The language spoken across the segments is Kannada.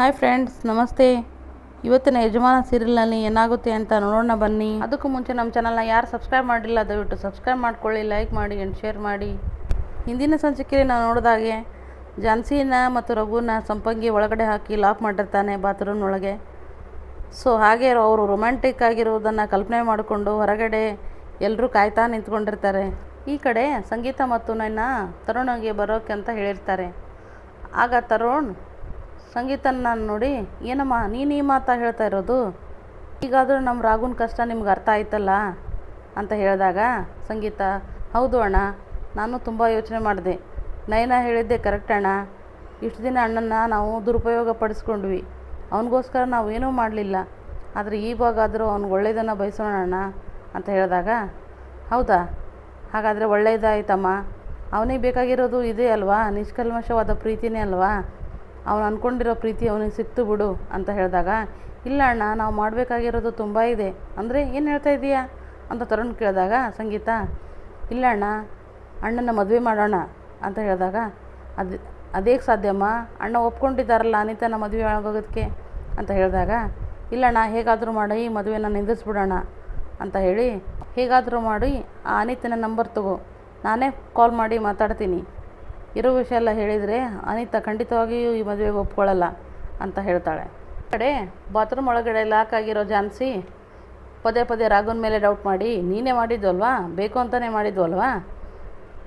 ಹಾಯ್ ಫ್ರೆಂಡ್ಸ್ ನಮಸ್ತೆ. ಇವತ್ತಿನ ಯಜಮಾನ ಸೀರಿಯಲ್ನಲ್ಲಿ ಏನಾಗುತ್ತೆ ಅಂತ ನೋಡೋಣ ಬನ್ನಿ. ಅದಕ್ಕೂ ಮುಂಚೆ ನಮ್ಮ ಚಾನಲ್ನ ಯಾರು ಸಬ್ಸ್ಕ್ರೈಬ್ ಮಾಡಿಲ್ಲ, ದಯವಿಟ್ಟು ಸಬ್ಸ್ಕ್ರೈಬ್ ಮಾಡ್ಕೊಳ್ಳಿ, ಲೈಕ್ ಮಾಡಿ ಆ್ಯಂಡ್ ಶೇರ್ ಮಾಡಿ. ಹಿಂದಿನ ಸಂಚಿಕೆಯಲ್ಲಿ ನಾವು ನೋಡಿದಾಗೆ ಝಾನ್ಸಿನ ಮತ್ತು ರಘುನ ಸಂಪಂಗಿ ಒಳಗಡೆ ಹಾಕಿ ಲಾಕ್ ಮಾಡಿರ್ತಾನೆ ಬಾತ್ರೂಮ್ ಒಳಗೆ. ಸೊ ಹಾಗೆ ಅವರು ರೊಮ್ಯಾಂಟಿಕ್ ಆಗಿರುವುದನ್ನು ಕಲ್ಪನೆ ಮಾಡಿಕೊಂಡು ಹೊರಗಡೆ ಎಲ್ಲರೂ ಕಾಯ್ತಾ ನಿಂತ್ಕೊಂಡಿರ್ತಾರೆ. ಈ ಕಡೆ ಸಂಗೀತ ಮತ್ತು ನನ್ನ ತರುಣಿಗೆ ಬರೋಕೆ ಅಂತ ಹೇಳಿರ್ತಾರೆ. ಆಗ ತರುಣ್ ಸಂಗೀತನ ನೋಡಿ, ಏನಮ್ಮ, ನೀನು ಈ ಮಾತಾ ಹೇಳ್ತಾ ಇರೋದು? ಈಗಾದರೂ ನಮ್ಮ ರಾಗುನ ಕಷ್ಟ ನಿಮ್ಗೆ ಅರ್ಥ ಆಯ್ತಲ್ಲ? ಅಂತ ಹೇಳಿದಾಗ, ಸಂಗೀತ, ಹೌದು ಅಣ್ಣ, ನಾನು ತುಂಬ ಯೋಚನೆ ಮಾಡಿದೆ. ನಯನ ಹೇಳಿದ್ದೆ ಕರೆಕ್ಟ್ ಅಣ್ಣ. ಇಷ್ಟು ದಿನ ಅಣ್ಣನ ನಾವು ದುರುಪಯೋಗ ಪಡಿಸ್ಕೊಂಡ್ವಿ. ಅವನಿಗೋಸ್ಕರ ನಾವು ಏನೂ ಮಾಡಲಿಲ್ಲ. ಆದರೆ ಇವಾಗಾದರೂ ಅವ್ನಿಗೆ ಒಳ್ಳೆಯದನ್ನು ಬಯಸೋಣ ಅಣ್ಣ, ಅಂತ ಹೇಳಿದಾಗ, ಹೌದಾ? ಹಾಗಾದರೆ ಒಳ್ಳೆಯದಾಯ್ತಮ್ಮ ಅವನಿಗೆ ಬೇಕಾಗಿರೋದು ಇದೇ ಅಲ್ವಾ? ನಿಷ್ಕಲ್ಮಶವಾದ ಪ್ರೀತಿನೇ ಅಲ್ವಾ? ಅವನು ಅಂದ್ಕೊಂಡಿರೋ ಪ್ರೀತಿ ಅವನಿಗೆ ಸಿಕ್ತು ಬಿಡು ಅಂತ ಹೇಳಿದಾಗ, ಇಲ್ಲ ಅಣ್ಣ, ನಾವು ಮಾಡಬೇಕಾಗಿರೋದು ತುಂಬ ಇದೆ. ಅಂದರೆ ಏನು ಹೇಳ್ತಾ ಇದ್ದೀಯಾ ಅಂತ ತರುಣ್ ಕೇಳಿದಾಗ, ಸಂಗೀತ, ಇಲ್ಲ ಅಣ್ಣ, ಅಣ್ಣನ ಮದುವೆ ಮಾಡೋಣ ಅಂತ ಹೇಳಿದಾಗ, ಅದು ಅದೇಗೆ ಸಾಧ್ಯಮ್ಮ, ಅಣ್ಣ ಒಪ್ಕೊಂಡಿದ್ದಾರಲ್ಲ ಅನಿತನ ಮದುವೆ ಆಗೋಗೋದಕ್ಕೆ ಅಂತ ಹೇಳಿದಾಗ ಇಲ್ಲಣ್ಣ ಹೇಗಾದರೂ ಮಾಡಿ, ಈ ಮದುವೆನ ನಿಂದಿಸ್ಬಿಡೋಣ ಅಂತ ಹೇಳಿ, ಹೇಗಾದರೂ ಮಾಡಿ, ಆ ಅನಿತನ ನಂಬರ್ ತಗೋ. ನಾನೇ ಕಾಲ್ ಮಾಡಿ ಮಾತಾಡ್ತೀನಿ. ಇರೋ ವಿಷಯ ಎಲ್ಲ ಹೇಳಿದರೆ ಅನಿತಾ ಖಂಡಿತವಾಗಿಯೂ ಈ ಮದುವೆಗೆ ಒಪ್ಕೊಳ್ಳಲ್ಲ ಅಂತ ಹೇಳ್ತಾಳೆ. ಕಡೆ ಬಾತ್ರೂಮ್ ಒಳಗಡೆ ಲಾಕ್ ಆಗಿರೋ ಜಾನ್ಸಿ ಪದೇ ಪದೇ ರಾಘವನ ಮೇಲೆ ಡೌಟ್ ಮಾಡಿ, ನೀನೇ ಮಾಡಿದ್ವಲ್ವಾ ಬೇಕು ಅಂತಲೇ ಮಾಡಿದ್ವಲ್ವಾ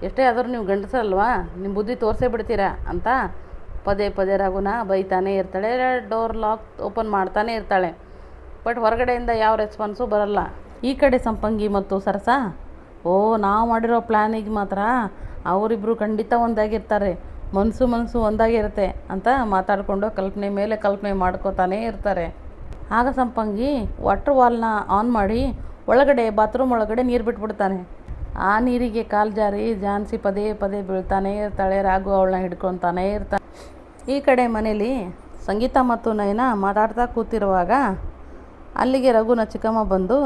ಎಷ್ಟೇ ಆದರೂ ನೀವು ಗಂಡಸರಲ್ವಾ? ನಿಮ್ಮ ಬುದ್ಧಿ ತೋರಿಸೇ ಬಿಡ್ತೀರಾ ಅಂತ ಪದೇ ಪದೇ ರಘುನ ಬೈತಾನೆ ಇರ್ತಾಳೆ. ಡೋರ್ ಲಾಕ್ ಓಪನ್ ಮಾಡ್ತಾನೆ ಇರ್ತಾಳೆ. ಬಟ್ ಹೊರಗಡೆಯಿಂದ ಯಾವ ರೆಸ್ಪಾನ್ಸು ಬರಲ್ಲ. ಈ ಕಡೆ ಸಂಪಂಗಿ ಮತ್ತು ಸರಸ, ಓ, ನಾವು ಮಾಡಿರೋ ಪ್ಲ್ಯಾನಿಗೆ ಮಾತ್ರ ಅವರಿಬ್ಬರು ಖಂಡಿತ ಒಂದಾಗಿರ್ತಾರೆ. ಮನಸ್ಸು ಮನಸ್ಸು ಒಂದಾಗಿರುತ್ತೆ ಅಂತ ಮಾತಾಡಿಕೊಂಡು ಕಲ್ಪನೆ ಮೇಲೆ ಕಲ್ಪನೆ ಮಾಡ್ಕೋತಾನೇ ಇರ್ತಾರೆ. ಆಗ ಸಂಪಂಗಿ ವಾಟರ್ ವಾಲ್ನ ಆನ್ ಮಾಡಿ ಒಳಗಡೆ ಬಾತ್ರೂಮ್ ಒಳಗಡೆ ನೀರು ಬಿಟ್ಬಿಡ್ತಾನೆ. ಆ ನೀರಿಗೆ ಕಾಲು ಜಾರಿ ಜಾನ್ಸಿ ಪದೇ ಪದೇ ಬೀಳ್ತಾನೆ ಇರ್ತಾಳೆ. ರಾಘು ಅವಳನ್ನ ಹಿಡ್ಕೊತಾನೇ ಇರ್ತಾನೆ ಈ ಕಡೆ ಮನೇಲಿ ಸಂಗೀತ ಮತ್ತು ನಯನ ಮಾತಾಡ್ತಾ ಕೂತಿರುವಾಗ ಅಲ್ಲಿಗೆ ರಘುನ ಚಿಕ್ಕಮ್ಮ ಬಂದು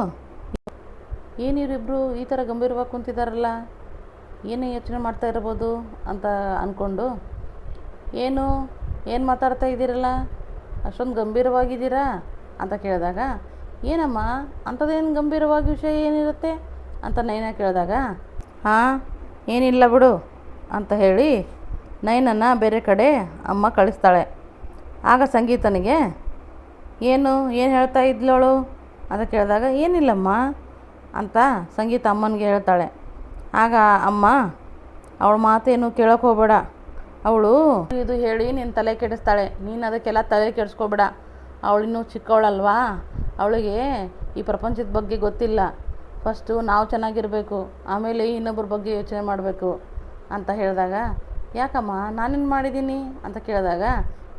ಏನಿರಿಬ್ರು ಈ ಥರ ಗಂಭೀರವಾಗಿ ಕುಂತಿದ್ದಾರಲ್ಲ ಏನು ಯೋಚನೆ ಮಾಡ್ತಾ ಇರ್ಬೋದು ಅಂತ ಅಂದ್ಕೊಂಡು ಏನು? ಏನು ಮಾತಾಡ್ತಾ ಇದ್ದೀರಲ್ಲ? ಅಷ್ಟೊಂದು ಗಂಭೀರವಾಗಿದ್ದೀರಾ? ಅಂತ ಕೇಳಿದಾಗ, ಏನಮ್ಮ? ಅಂಥದ್ದೇನು ಗಂಭೀರವಾಗಿ ವಿಷಯ ಏನಿರುತ್ತೆ? ಅಂತ ನಯನ ಕೇಳಿದಾಗ, ಹಾಂ, ಏನಿಲ್ಲ ಬಿಡು ಅಂತ ಹೇಳಿ ನಯನನ್ನ ಬೇರೆ ಕಡೆ ಅಮ್ಮ ಕಳಿಸ್ತಾಳೆ. ಆಗ ಸಂಗೀತನಿಗೆ, ಏನು? ಏನು ಹೇಳ್ತಾ ಇದ್ಲವಳು ಅಂತ ಕೇಳಿದಾಗ, ಏನಿಲ್ಲಮ್ಮ ಅಂತ ಸಂಗೀತ ಅಮ್ಮನಿಗೆ ಹೇಳ್ತಾಳೆ. ಆಗ ಅಮ್ಮ, ಅವಳ ಮಾತೇನು ಕೇಳೋಕೆ ಹೋಗಬೇಡ. ಅವಳು ಇದು ಹೇಳಿ ನೀನು ತಲೆ ಕೆಡಿಸ್ತಾಳೆ. ನೀನು ಅದಕ್ಕೆಲ್ಲ ತಲೆ ಕೆಡಿಸ್ಕೋಬೇಡ. ಅವಳಿನ್ನೂ ಚಿಕ್ಕವಳಲ್ವಾ? ಅವಳಿಗೆ ಈ ಪ್ರಪಂಚದ ಬಗ್ಗೆ ಗೊತ್ತಿಲ್ಲ. ಫಸ್ಟು ನಾವು ಚೆನ್ನಾಗಿರಬೇಕು, ಆಮೇಲೆ ಇನ್ನೊಬ್ಬರ ಬಗ್ಗೆ ಯೋಚನೆ ಮಾಡಬೇಕು ಅಂತ ಹೇಳಿದಾಗ, ಯಾಕಮ್ಮ, ನಾನೇನು ಮಾಡಿದ್ದೀನಿ? ಅಂತ ಕೇಳಿದಾಗ,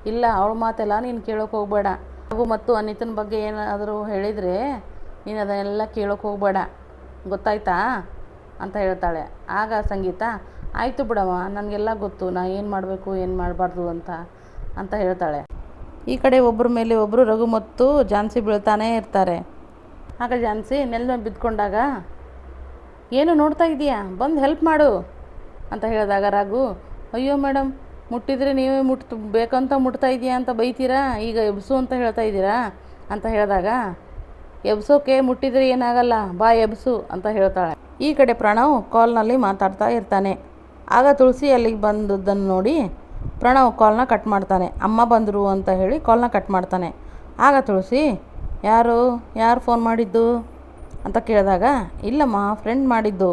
ಇಲ್ಲ, ಅವಳ ಮಾತೆಲ್ಲ ನೀನು ಕೇಳೋಕೆ ಹೋಗಬೇಡ. ಹಾಗೂ ಮತ್ತು ಅನಿತನ ಬಗ್ಗೆ ಏನಾದರೂ ಹೇಳಿದರೆ ನೀನು ಅದನ್ನೆಲ್ಲ ಕೇಳೋಕೆ ಹೋಗಬೇಡ. ಗೊತ್ತಾಯ್ತಾ? ಅಂತ ಹೇಳ್ತಾಳೆ. ಆಗ ಸಂಗೀತ, ಆಯಿತು ಬಿಡಮ್ಮ ನನಗೆಲ್ಲ ಗೊತ್ತು, ನಾ ಏನು ಮಾಡಬೇಕು, ಏನು ಮಾಡಬಾರ್ದು ಅಂತ ಅಂತ ಹೇಳ್ತಾಳೆ. ಈ ಕಡೆ ಒಬ್ಬರ ಮೇಲೆ ಒಬ್ಬರು ರಘು ಮತ್ತು ಝಾನ್ಸಿ ಬೀಳ್ತಾನೇ ಇರ್ತಾರೆ. ಆಗ ಝಾನ್ಸಿ ನೆಲದ ಮೇಲೆ ಬಿದ್ದುಕೊಂಡಾಗ ಏನು ನೋಡ್ತಾ ಇದೀಯಾ ಬಂದು ಹೆಲ್ಪ್ ಮಾಡು ಅಂತ ಹೇಳಿದಾಗ ರಘು, ಅಯ್ಯೋ ಮೇಡಮ್ ಮುಟ್ಟಿದರೆ ನೀವೇ ಮುಟ್ ಬೇಕಂತ ಮುಟ್ತಾ ಇದೆಯಾ ಅಂತ ಬೈತೀರಾ? ಈಗ ಎಬ್ಸು ಅಂತ ಹೇಳ್ತಾ ಇದ್ದೀರಾ? ಅಂತ ಹೇಳಿದಾಗ, ಎಬ್ಸೋಕೆ ಮುಟ್ಟಿದರೆ ಏನಾಗಲ್ಲ, ಬಾ ಎಬ್ಸು ಅಂತ ಹೇಳ್ತಾಳೆ. ಈ ಕಡೆ ಪ್ರಣವ್ ಕಾಲ್ನಲ್ಲಿ ಮಾತಾಡ್ತಾ ಇರ್ತಾನೆ. ಆಗ ತುಳಸಿ ಅಲ್ಲಿಗೆ ಬಂದದ್ದನ್ನು ನೋಡಿ ಪ್ರಣವ್ ಕಾಲ್ನ ಕಟ್ ಮಾಡ್ತಾನೆ. ಅಮ್ಮ ಬಂದರು ಅಂತ ಹೇಳಿ ಕಾಲ್ನ ಕಟ್ ಮಾಡ್ತಾನೆ. ಆಗ ತುಳಸಿ, ಯಾರು ಯಾರು ಫೋನ್ ಮಾಡಿದ್ದು? ಅಂತ ಕೇಳಿದಾಗ, ಇಲ್ಲಮ್ಮ ಫ್ರೆಂಡ್ ಮಾಡಿದ್ದು,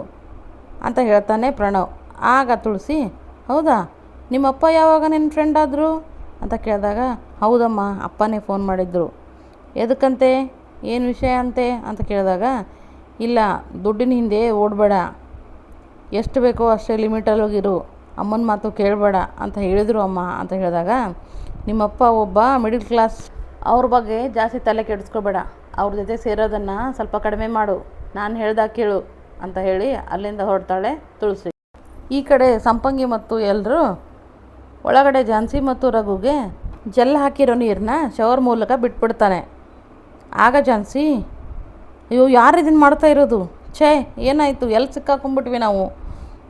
ಅಂತ ಹೇಳ್ತಾನೆ ಪ್ರಣವ್. ಆಗ ತುಳಸಿ, ಹೌದಾ? ನಿಮ್ಮಪ್ಪ ಯಾವಾಗ ನಿನ್ನ ಫ್ರೆಂಡ್ ಆದರು? ಅಂತ ಕೇಳಿದಾಗ, ಹೌದಮ್ಮ, ಅಪ್ಪನೇ ಫೋನ್ ಮಾಡಿದ್ರು. ಎದಕ್ಕಂತೆ? ಏನು ವಿಷಯ ಅಂತೆ? ಅಂತ ಕೇಳಿದಾಗ ಇಲ್ಲ, ದುಡ್ಡಿನ ಹಿಂದೆ ಓಡಬೇಡ. ಎಷ್ಟು ಬೇಕೋ ಅಷ್ಟೇ ಲಿಮಿಟಲ್ಲಿ ಹೋಗಿರು. ಅಮ್ಮನ ಮಾತು ಕೇಳಬೇಡ ಅಂತ ಹೇಳಿದರು ಅಮ್ಮ ಅಂತ ಹೇಳಿದಾಗ, ನಿಮ್ಮಪ್ಪ ಒಬ್ಬ ಮಿಡಿಲ್ ಕ್ಲಾಸ್, ಅವ್ರ ಬಗ್ಗೆ ಜಾಸ್ತಿ ತಲೆ ಕೆಡಿಸ್ಕೋಬೇಡ. ಅವ್ರ ಜೊತೆ ಸೇರೋದನ್ನು ಸ್ವಲ್ಪ ಕಡಿಮೆ ಮಾಡು. ನಾನು ಹೇಳ್ದಾಗ ಕೇಳು ಅಂತ ಹೇಳಿ ಅಲ್ಲಿಂದ ಹೊರಡ್ತಾಳೆ ತುಳಸಿ. ಈ ಕಡೆ ಸಂಪಂಗಿ ಮತ್ತು ಎಲ್ಲರೂ ಒಳಗಡೆ ಝಾನ್ಸಿ ಮತ್ತು ರಘುಗೆ ಜೆಲ್ ಹಾಕಿರೋ ನೀರನ್ನ ಶವರ್ ಮೂಲಕ ಬಿಟ್ಬಿಡ್ತಾನೆ. ಆಗ ಝಾನ್ಸಿ ಅಯ್ಯೋ, ಯಾರು ಇದನ್ನು ಮಾಡ್ತಾ ಇರೋದು? ಛೇ, ಏನಾಯಿತು? ಎಲ್ಲಿ ಸಿಕ್ಕಾಕೊಂಡ್ಬಿಟ್ವಿ ನಾವು?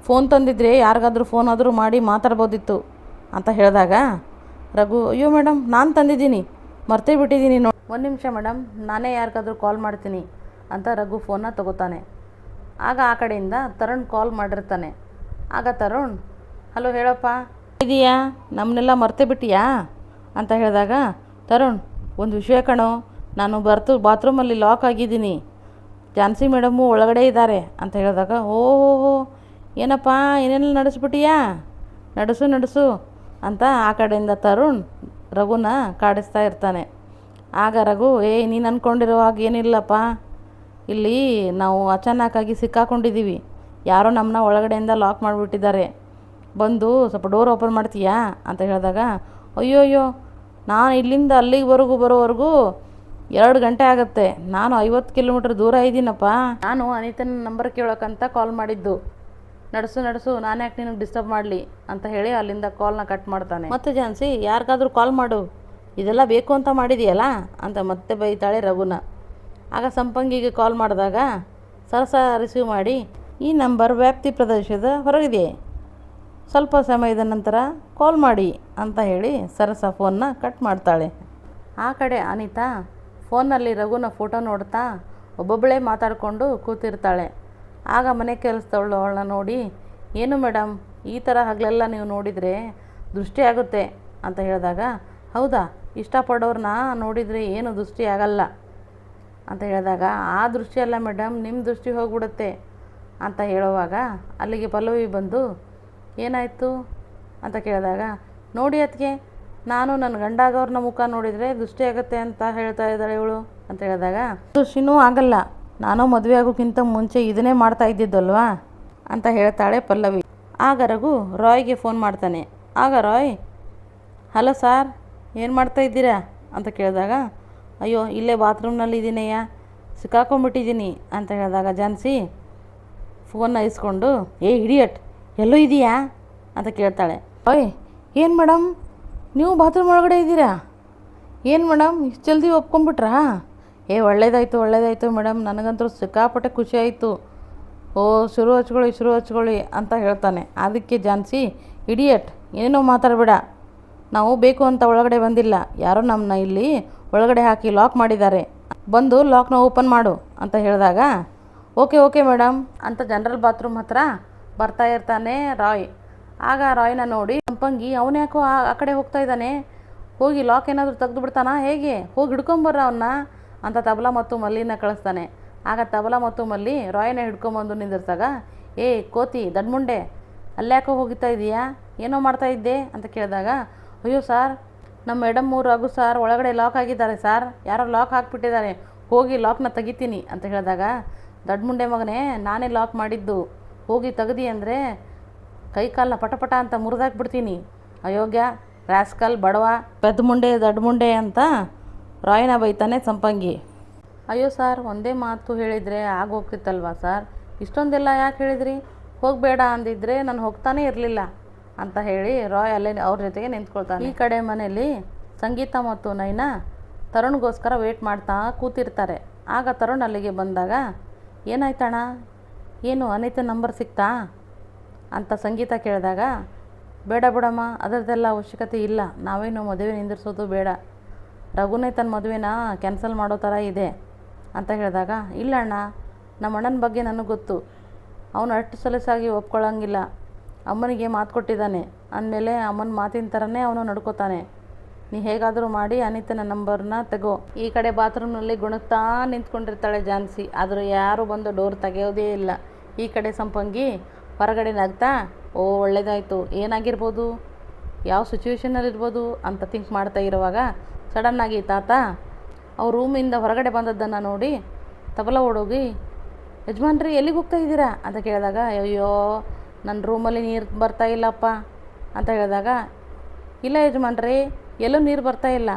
ಫೋನ್ ತಂದಿದ್ರೆ ಯಾರಿಗಾದರೂ ಫೋನ್ ಆದರೂ ಮಾಡಿ ಮಾತಾಡ್ಬೋದಿತ್ತು ಅಂತ ಹೇಳಿದಾಗ, ರಘು, ಅಯ್ಯೋ ಮೇಡಮ್ ನಾನು ತಂದಿದ್ದೀನಿ. ಮರ್ತೇ ಬಿಟ್ಟಿದ್ದೀನಿ ನೋಡಿ ಒಂದು ನಿಮಿಷ ಮೇಡಮ್ ನಾನೇ ಯಾರಿಗಾದರೂ ಕಾಲ್ ಮಾಡ್ತೀನಿ ಅಂತ ರಘು ಫೋನ್ನ ತಗೋತಾನೆ. ಆಗ ಆ ಕಡೆಯಿಂದ ತರುಣ್ ಕಾಲ್ ಮಾಡಿರ್ತಾನೆ. ಆಗ ತರುಣ್, ಹಲೋ, ಹೇಳಪ್ಪ. ಇದೆಯಾ? ನಮ್ಮನ್ನೆಲ್ಲ ಮರ್ತೇ ಬಿಟ್ಟಿಯಾ? ಅಂತ ಹೇಳಿದಾಗ, ತರುಣ್, ಒಂದು ವಿಷಯ ಕಣೋ. ನಾನು ಬರ್ತು ಬಾತ್ರೂಮಲ್ಲಿ ಲಾಕ್ ಆಗಿದ್ದೀನಿ. ಝಾನ್ಸಿ ಮೇಡಮು ಒಳಗಡೆ ಇದ್ದಾರೆ ಅಂತ ಹೇಳಿದಾಗ ಓಹೋ ಏನಪ್ಪ ಏನೇನು ನಡೆಸ್ಬಿಟ್ಟಿಯಾ? ನಡೆಸು ನಡೆಸು ಅಂತ ಆ ಕಡೆಯಿಂದ ತರುಣ್ ರಘುನ ಕಾಡಿಸ್ತಾ ಇರ್ತಾನೆ. ಆಗ ರಘು, ಏ, ನೀನು ಅಂದ್ಕೊಂಡಿರೋ ಹಾಗೆ ಏನಿಲ್ಲಪ್ಪ. ಇಲ್ಲಿ ನಾವು ಅಚಾನಕ್ಕಾಗಿ ಸಿಕ್ಕಾಕೊಂಡಿದ್ದೀವಿ ಯಾರೋ ನಮ್ಮನ್ನ ಒಳಗಡೆಯಿಂದ ಲಾಕ್ ಮಾಡಿಬಿಟ್ಟಿದ್ದಾರೆ. ಬಂದು ಸ್ವಲ್ಪ ಡೋರ್ ಓಪನ್ ಮಾಡ್ತೀಯಾ? ಅಂತ ಹೇಳಿದಾಗ ಅಯ್ಯೋ ಅಯ್ಯೋ ನಾನು ಇಲ್ಲಿಂದ ಅಲ್ಲಿಗೆ ಅಲ್ಲಿವರೆಗೂ ಬರೋವರೆಗೂ ಎರಡು ಗಂಟೆ ಆಗುತ್ತೆ. ನಾನು ಐವತ್ತು ಕಿಲೋಮೀಟ್ರ್ ದೂರ ಇದ್ದೀನಪ್ಪ. ನಾನು ಅನಿತನ ನಂಬರ್ ಕೇಳೋಕ್ಕಂತ ಕಾಲ್ ಮಾಡಿದ್ದು. ನಡೆಸು ನಡೆಸು ನಾನು ಯಾಕೆ ನಿನಗೆ ಡಿಸ್ಟರ್ಬ್ ಮಾಡಲಿ? ಅಂತ ಹೇಳಿ ಅಲ್ಲಿಂದ ಕಾಲ್ನ ಕಟ್ ಮಾಡ್ತಾನೆ. ಮತ್ತೆ ಜಾನ್ಸಿ ಯಾರಿಗಾದ್ರೂ ಕಾಲ್ ಮಾಡು. ಇದೆಲ್ಲ ಬೇಕು ಅಂತ ಮಾಡಿದೆಯಲ್ಲ? ಅಂತ ಮತ್ತೆ ಬೈತಾಳೆ ರಘುನ. ಆಗ ಸಂಪಂಗಿಗೆ ಕಾಲ್ ಮಾಡಿದಾಗ ಸರಸ ರಿಸೀವ್ ಮಾಡಿ. ಈ ನಂಬರ್ ವ್ಯಾಪ್ತಿ ಪ್ರದೇಶದ ಹೊರಗಿದೆ. ಸ್ವಲ್ಪ ಸಮಯದ ನಂತರ ಕಾಲ್ ಮಾಡಿ. ಅಂತ ಹೇಳಿ ಸರಸ ಫೋನ್ನ ಕಟ್ ಮಾಡ್ತಾಳೆ. ಆ ಕಡೆ ಅನಿತಾ ಫೋನ್ನಲ್ಲಿ ರಘುನ ಫೋಟೋ ನೋಡ್ತಾ ಒಬ್ಬೊಬ್ಬಳೇ ಮಾತಾಡಿಕೊಂಡು ಕೂತಿರ್ತಾಳೆ. ಆಗ ಮನೆ ಕೆಲಸದವಳು ಅವಳನ್ನ ನೋಡಿ, ಏನು ಮೇಡಮ್ ಈ ಥರ ಹಗಲೆಲ್ಲ ನೀವು ನೋಡಿದರೆ ದೃಷ್ಟಿ ಆಗುತ್ತೆ ಅಂತ ಹೇಳಿದಾಗ, ಹೌದಾ ಇಷ್ಟಪಡೋರನ್ನ ನೋಡಿದರೆ ಏನು ದೃಷ್ಟಿ ಆಗಲ್ಲ ಅಂತ ಹೇಳಿದಾಗ, ಆ ದೃಷ್ಟಿ ಅಲ್ಲ ಮೇಡಮ್ ನಿಮ್ಮ ದೃಷ್ಟಿ ಹೋಗ್ಬಿಡುತ್ತೆ ಅಂತ ಹೇಳುವಾಗ, ಅಲ್ಲಿಗೆ ಪಲ್ಲವಿ ಬಂದು, ಏನಾಯಿತು? ಅಂತ ಕೇಳಿದಾಗ, ನೋಡಿ ಅದಕ್ಕೆ ನಾನು ನನ್ನ ಗಂಡಾಗವ್ರನ್ನ ಮುಖ ನೋಡಿದರೆ ದುಷ್ಟಿ ಆಗುತ್ತೆ ಅಂತ ಹೇಳ್ತಾ ಇದ್ದಾಳೆ ಇವಳು ಅಂತ ಹೇಳಿದಾಗ ದೃಷ್ಟಿನೂ ಆಗಲ್ಲ. ನಾನು ಮದುವೆ ಆಗೋಕ್ಕಿಂತ ಮುಂಚೆ ಇದನ್ನೇ ಮಾಡ್ತಾ ಇದ್ದಿದ್ದಲ್ವಾ? ಅಂತ ಹೇಳ್ತಾಳೆ ಪಲ್ಲವಿ. ಆಗ ರಘು ರಾಯ್ಗೆ ಫೋನ್ ಮಾಡ್ತಾನೆ. ಆಗ ರಾಯ್, ಹಲೋ ಸಾರ್, ಏನು ಮಾಡ್ತಾ ಇದ್ದೀರಾ? ಅಂತ ಕೇಳಿದಾಗ, ಅಯ್ಯೋ, ಇಲ್ಲೇ ಬಾತ್ರೂಮ್ನಲ್ಲಿ ಇದ್ದೀನಯ್ಯ ಸಿಕ್ಕಾಕೊಂಡ್ಬಿಟ್ಟಿದ್ದೀನಿ. ಅಂತ ಹೇಳಿದಾಗ ಜಾನ್ಸಿ ಫೋನ್ನ ಇಸ್ಕೊಂಡು, ಏ ಹಿಡಿಯಟ್ ಎಲ್ಲೋ ಇದೆಯಾ? ಅಂತ ಕೇಳ್ತಾಳೆ. ಓಯ್, ಏನು ಮೇಡಮ್? ನೀವು ಬಾತ್ರೂಮ್ ಒಳಗಡೆ ಇದ್ದೀರಾ? ಏನು ಮೇಡಮ್ ಇಷ್ಟು ಜಲ್ದಿ ಒಪ್ಕೊಂಬಿಟ್ರಾ ಏ, ಒಳ್ಳೇದಾಯ್ತು, ಒಳ್ಳೇದಾಯಿತು ಮೇಡಮ್ ನನಗಂತೂ ಸಿಕ್ಕಾಪಟ್ಟೆ ಖುಷಿ ಆಯಿತು. ಓ, ಶುರು ಹಚ್ಕೊಳ್ಳಿ ಶುರು ಹಚ್ಕೊಳ್ಳಿ ಅಂತ ಹೇಳ್ತಾನೆ. ಅದಕ್ಕೆ ಜಾನ್ಸಿ ಇಡಿಯಟ್ ಏನೇನೋ ಮಾತಾಡಬೇಡ. ನಾವು ಬೇಕು ಅಂತ ಒಳಗಡೆ ಬಂದಿಲ್ಲ. ಯಾರೋ ನಮ್ಮನ್ನ ಇಲ್ಲಿ ಒಳಗಡೆ ಹಾಕಿ ಲಾಕ್ ಮಾಡಿದ್ದಾರೆ. ಬಂದು ಲಾಕ್ನ ಓಪನ್ ಮಾಡು, ಅಂತ ಹೇಳಿದಾಗ ಓಕೆ ಓಕೆ ಮೇಡಮ್ ಅಂತ ಜನರಲ್ ಬಾತ್ರೂಮ್ ಹತ್ರ ಬರ್ತಾ ಇರ್ತಾನೆ ರಾಯ್. ಆಗ ರಾಯ್ನ ನೋಡಿ ಸಂಪಂಗಿ, ಅವನು ಯಾಕೋ ಆ ಕಡೆ ಹೋಗ್ತಾ ಇದ್ದಾನೆ? ಹೋಗಿ ಲಾಕ್ ಏನಾದರೂ ತೆಗೆದು ಬಿಡ್ತಾನಾ ಹೇಗೆ? ಹೋಗಿ ಹಿಡ್ಕೊಂಬರ್ರ ಅವನ್ನ ಅಂತ ತಬಲಾ ಮತ್ತು ಮಲ್ಲಿನ ಕಳಿಸ್ತಾನೆ. ಆಗ ತಬಲಾ ಮತ್ತು ಮಲ್ಲಿ ರಾಯನ ಹಿಡ್ಕೊಂಬಂದು ನಿಂದಿರ್ತಾಗ, ಏ ಕೋತಿ, ದಡ್ಮುಂಡೆ, ಅಲ್ಲ್ಯಾಕೋ ಹೋಗಿತ್ತಾ ಇದೀಯಾ? ಏನೋ ಮಾಡ್ತಾ ಇದ್ದೆ? ಅಂತ ಕೇಳಿದಾಗ, ಅಯ್ಯೋ ಸಾರ್, ನಮ್ಮ ಮೇಡಮ್ ಮೂರು ರಘು ಸಾರ್ ಒಳಗಡೆ ಲಾಕ್ ಆಗಿದ್ದಾರೆ ಸಾರ್. ಯಾರೋ ಲಾಕ್ ಹಾಕಿಬಿಟ್ಟಿದ್ದಾರೆ. ಹೋಗಿ ಲಾಕ್ನ ತೆಗಿತೀನಿ. ಅಂತ ಹೇಳಿದಾಗ, ದಡ್ಮುಂಡೆ ಮಗನೇ, ನಾನೇ ಲಾಕ್ ಮಾಡಿದ್ದು. ಹೋಗಿ ತೆಗ್ದಿ ಅಂದರೆ ಕೈ ಕಾಲನ್ನ ಪಟಪಟ ಅಂತ ಮುರಿದಾಕ್ಬಿಡ್ತೀನಿ. ಅಯೋಗ್ಯ, ರಾಸ್ಕಲ್, ಬಡವ, ಪೆದ್ದ ಮುಂಡೆ, ದಡ್ಡ ಮುಂಡೆ ಅಂತ ರಾಯನ ಬೈತಾನೆ ಸಂಪಂಗಿ. ಅಯ್ಯೋ ಸರ್, ಒಂದೇ ಮಾತು ಹೇಳಿದರೆ ಆಗೋಗ್ತಿತ್ತಲ್ವಾ ಸರ್? ಇಷ್ಟೊಂದೆಲ್ಲ ಯಾಕೆ ಹೇಳಿದ್ರಿ? ಹೋಗಬೇಡ ಅಂದಿದ್ರೆ ನಾನು ಹೋಗ್ತಾನೆ ಇರಲಿಲ್ಲ ಅಂತ ಹೇಳಿ ರಾಯ್ ಅಲ್ಲೇ ಅವ್ರ ಜೊತೆಗೆ ನಿಂತ್ಕೊಳ್ತಾನೆ. ಈ ಕಡೆ ಮನೆಯಲ್ಲಿ ಸಂಗೀತ ಮತ್ತು ನೈನಾ ತರುಣ್ಗೋಸ್ಕರ ವೇಟ್ ಮಾಡ್ತಾ ಕೂತಿರ್ತಾರೆ. ಆಗ ತರುಣ್ ಅಲ್ಲಿಗೆ ಬಂದಾಗ, ಏನಾಯ್ತಣ್ಣ? ಏನು ಅನಿತ ನಂಬರ್ ಸಿಕ್ತಾ? ಅಂತ ಸಂಗೀತ ಕೇಳಿದಾಗ, ಬೇಡ ಬಿಡಮ್ಮ, ಅದರದ್ದೆಲ್ಲ ಅವಶ್ಯಕತೆ ಇಲ್ಲ. ನಾವೇನು ಮದುವೆ ನಿಂದಿರ್ಸೋದು ಬೇಡ. ರಘುನೇ ತನ್ನ ಮದುವೆನ ಕ್ಯಾನ್ಸಲ್ ಮಾಡೋ ಥರ ಇದೆ. ಅಂತ ಹೇಳಿದಾಗ, ಇಲ್ಲ ಅಣ್ಣ, ನಮ್ಮ ಅಣ್ಣನ ಬಗ್ಗೆ ನನಗೆ ಗೊತ್ತು. ಅವನು ಅಷ್ಟು ಸಲಸಾಗಿ ಒಪ್ಕೊಳ್ಳೋಂಗಿಲ್ಲ ಅಮ್ಮನಿಗೆ ಮಾತು ಕೊಟ್ಟಿದ್ದಾನೆ. ಅಂದಮೇಲೆ ಅಮ್ಮನ ಮಾತಿನ ಥರನೇ ಅವನು ನಡ್ಕೋತಾನೆ. ನೀ ಹೇಗಾದರೂ ಮಾಡಿ ಅನಿತನ ನಂಬರ್ನ ತೆಗೋ. ಈ ಕಡೆ ಬಾತ್ರೂಮ್ನಲ್ಲಿ ಗುಣಗ್ತಾ ನಿಂತ್ಕೊಂಡಿರ್ತಾಳೆ ಜಾನ್ಸಿ. ಆದರೂ ಯಾರೂ ಬಂದು ಡೋರ್ ತೆಗೆಯೋದೇ ಇಲ್ಲ. ಈ ಕಡೆ ಸಂಪಂಗಿ ಹೊರಗಡೆ ನಗ್ತಾ, ಓ, ಒಳ್ಳೇದಾಯಿತು. ಏನಾಗಿರ್ಬೋದು? ಯಾವ ಸಿಚುವೇಶನಲ್ಲಿರ್ಬೋದು ಅಂತ ಥಿಂಕ್ ಮಾಡ್ತಾ ಇರುವಾಗ ಸಡನ್ನಾಗಿ ತಾತ, ಅವ್ರ ರೂಮಿಂದ ಹೊರಗಡೆ ಬಂದದ್ದನ್ನು ನೋಡಿ ತಬಲ ಓಡೋಗಿ, ಯಜಮಾನ್ರಿ, ಎಲ್ಲಿಗೆ ಹೋಗ್ತಾ ಇದ್ದೀರಾ? ಅಂತ ಕೇಳಿದಾಗ, ಅಯ್ಯೋ ನನ್ನ ರೂಮಲ್ಲಿ ನೀರು ಬರ್ತಾ ಇಲ್ಲಪ್ಪ. ಅಂತ ಹೇಳಿದಾಗ, ಇಲ್ಲ ಯಜಮಾನ್ರಿ, ಎಲ್ಲೂ ನೀರು ಬರ್ತಾ ಇಲ್ಲ.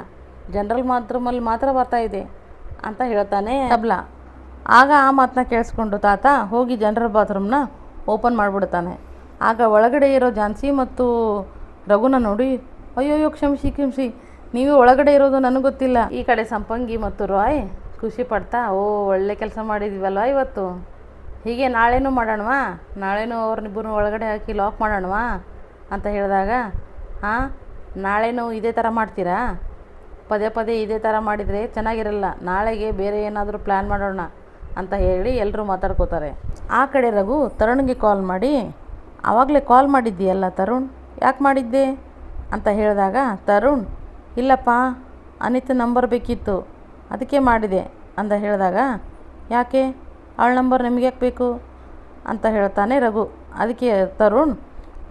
ಜನರಲ್ ಬಾತ್ರೂಮಲ್ಲಿ ಮಾತ್ರ ಬರ್ತಾ ಇದೆ. ಅಂತ ಹೇಳ್ತಾನೆ ತಬಲ. ಆಗ ಆ ಮಾತನ್ನ ಕೇಳಿಸ್ಕೊಂಡು, ತಾತ, ಹೋಗಿ ಜನರಲ್ ಬಾತ್ರೂಮ್ನ ಓಪನ್ ಮಾಡಿಬಿಡ್ತಾನೆ ಆಗ ಒಳಗಡೆ ಇರೋ ಜಾನ್ಸಿ ಮತ್ತು ರಘುನ ನೋಡಿ, ಅಯ್ಯೋಯ್ಯೋ, ಕ್ಷಮಿಸಿ ಕ್ಷಮಿಸಿ. ನೀವೇ ಒಳಗಡೆ ಇರೋದು ನನಗೆ ಗೊತ್ತಿಲ್ಲ. ಈ ಕಡೆ ಸಂಪಂಗಿ ಮತ್ತು ರಾಯ್ ಖುಷಿ ಪಡ್ತಾ, ಓ, ಒಳ್ಳೆ ಕೆಲಸ ಮಾಡಿದ್ದೀವಲ್ವ ಇವತ್ತು. ಹೀಗೆ ನಾಳೆನೂ ಮಾಡೋಣವಾ? ನಾಳೆನೂ ಅವ್ರನ್ನಿಬ್ಬರು ಒಳಗಡೆ ಹಾಕಿ ಲಾಕ್ ಮಾಡೋಣವಾ? ಅಂತ ಹೇಳಿದಾಗ, ಹಾಂ, ನಾಳೆನೂ ಇದೇ ಥರ ಮಾಡ್ತೀರಾ? ಪದೇ ಪದೇ ಇದೇ ಥರ ಮಾಡಿದರೆ ಚೆನ್ನಾಗಿರಲ್ಲ. ನಾಳೆಗೆ ಬೇರೆ ಏನಾದರೂ ಪ್ಲ್ಯಾನ್ ಮಾಡೋಣ. ಅಂತ ಹೇಳಿ ಎಲ್ಲರೂ ಮಾತಾಡ್ಕೋತಾರೆ. ಆ ಕಡೆ ರಘು ತರುಣ್ಗೆ ಕಾಲ್ ಮಾಡಿ ಆವಾಗಲೇ ಕಾಲ್ ಮಾಡಿದ್ದೀಯಲ್ಲ ತರುಣ್? ಯಾಕೆ ಮಾಡಿದ್ದೆ? ಅಂತ ಹೇಳಿದಾಗ, ತರುಣ್, ಇಲ್ಲಪ್ಪ, ಅನಿತ ನಂಬರ್ ಬೇಕಿತ್ತು, ಅದಕ್ಕೆ ಮಾಡಿದೆ. ಅಂತ ಹೇಳಿದಾಗ, ಯಾಕೆ? ಅವಳ ನಂಬರ್ ನಿಮ್ಗೆ ಯಾಕೆ ಬೇಕು? ಅಂತ ಹೇಳ್ತಾನೆ ರಘು. ಅದಕ್ಕೆ, ತರುಣ್,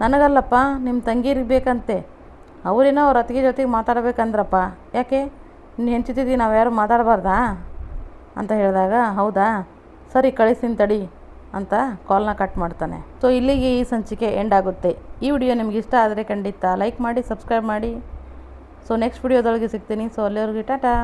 ನನಗಲ್ಲಪ್ಪ ನಿಮ್ಮ ತಂಗಿರಿಗೆ ಬೇಕಂತೆ. ಅವರೇನೋ ಅವ್ರ ಅತ್ತಿಗೆ ಜೊತೆಗೆ ಮಾತಾಡಬೇಕಂದ್ರಪ್ಪ. ಯಾಕೆ? ನೀನು ಹೆಂಚುತ್ತಿದ್ದೀವಿ ನಾವು ಯಾರು ಮಾತಾಡಬಾರ್ದಾ? ಅಂತ ಹೇಳಿದಾಗ, ಹೌದಾ? ಸರಿ, ಕಳಿಸ್ತೀನಿ ತಡಿ ಅಂತ ಕಾಲ್ನ ಕಟ್ ಮಾಡ್ತಾನೆ. ಸೊ ಇಲ್ಲಿಗೆ ಈ ಸಂಚಿಕೆ ಎಂಡ್ ಆಗುತ್ತೆ. ಈ ವಿಡಿಯೋ ನಿಮ್ಗೆ ಇಷ್ಟ ಆದರೆ ಖಂಡಿತ ಲೈಕ್ ಮಾಡಿ ಸಬ್ಸ್ಕ್ರೈಬ್ ಮಾಡಿ. ಸೊ ನೆಕ್ಸ್ಟ್ ವಿಡಿಯೋದೊಳಗೆ ಸಿಗ್ತೀನಿ. ಸೊ ಅಲ್ಲಿವರೆಗೆ ಟಾಟಾ!